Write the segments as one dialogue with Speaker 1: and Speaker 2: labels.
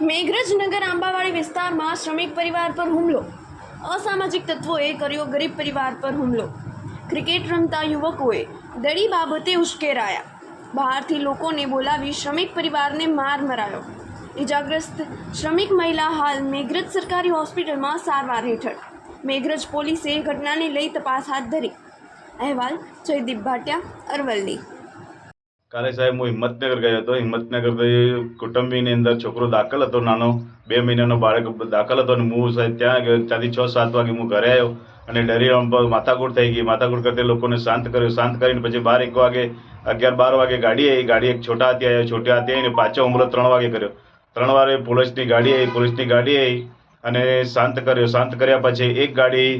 Speaker 1: મેઘરજનગર આંબાવાડી વિસ્તારમાં શ્રમિક પરિવાર પર હુમલો. અસામાજિક તત્વોએ કર્યો ગરીબ પરિવાર પર હુમલો. ક્રિકેટ રમતા યુવકોએ દડી બાબતે ઉશ્કેરાયા. બહારથી લોકોને બોલાવી શ્રમિક પરિવારને માર મરાયો. ઇજાગ્રસ્ત શ્રમિક મહિલા હાલ મેઘરજ સરકારી હોસ્પિટલમાં સારવાર હેઠળ. મેઘરજ પોલીસે ઘટનાને લઈ તપાસ હાથ ધરી. અહેવાલ જયદીપ ભાટિયા, અરવલ્લી.
Speaker 2: કાલે સાહેબ હું હિંમતનગર ગયો હતો. હિંમતનગરથી કુટુંબીની અંદર છોકરો દાખલ હતો, નાનો. બે મહિનાનો બાળક દાખલ હતો અને હું સાહેબ ત્યાં ગયો. ત્યાંથી છ, સાત વાગે હું ઘરે આવ્યો અને ડરી માથાકૂટ થઈ ગઈ. માથાકૂટ કરતી લોકોને શાંત કર્યો. શાંત કરીને પછી બાર એક વાગે, અગિયાર, બાર વાગે ગાડી આવી. ગાડી એક છોટા હાથી આવ્યો. છોટા હાથી આવીને પાછો હુમલો ત્રણ વાગે કર્યો. ત્રણ વાગે પોલીસની ગાડી આવી. પોલીસની ગાડી આવી અને શાંત કર્યો. શાંત કર્યા પછી એક ગાડી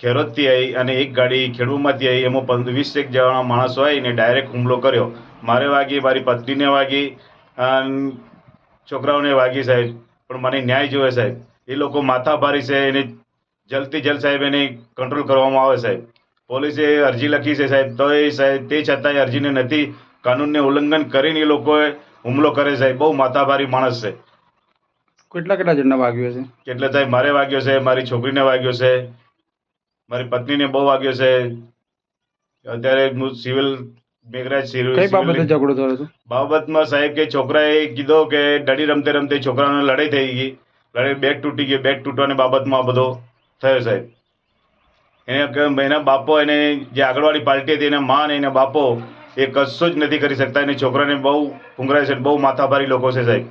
Speaker 2: ખેરોદથી આવી અને એક ગાડી ખેડૂમાંથી આવી એમાં વીસ એક જણા માણસો આવીને ડાયરેક્ટ હુમલો કર્યો. મારે વાગી મારી પત્નીને વાગી છોકરાઓને વાગી સાહેબ. પણ મને ન્યાય જોઈએ સાહેબ. એ લોકો માથાભારી છે એને જલ્દથી જલ્દ સાહેબ એને કંટ્રોલ કરવામાં આવે સાહેબ. પોલીસે અરજી લખી છે સાહેબ. તો એ સાહેબ તે છતાંય અરજીને નથી કાનૂનને ઉલ્લંઘન કરીને એ લોકોએ હુમલો કરે સાહેબ. બહુ માથાભારી માણસ છે.
Speaker 3: કેટલા કેટલા જણને વાગ્યો છે?
Speaker 2: એટલે સાહેબ મારે વાગ્યો છે મારી છોકરીને વાગ્યો છે. મારી પત્નીને બહુ વાગ્યો છે. અત્યારે હું સિવિલ મેઘરાજ
Speaker 3: કઈ બાબતે ઝઘડો થયો છે
Speaker 2: બાબતમાં સાહેબ કે છોકરાએ કીધો કે ડડી રમતે રમતે છોકરાને લડાઈ થઈ ગઈ. લડાઈ બેટ તૂટી ગઈ બેટ તૂટવાની બાબતમાં આ બધો થયો સાહેબ. એને એના બાપો એને જે આગળવાળી પાર્ટી હતી એના મા અને એના બાપો એ કશું જ નથી કરી શકતા. એને છોકરાને બહુ ફૂંગરાય છે બહુ માથાભારી લોકો છે સાહેબ.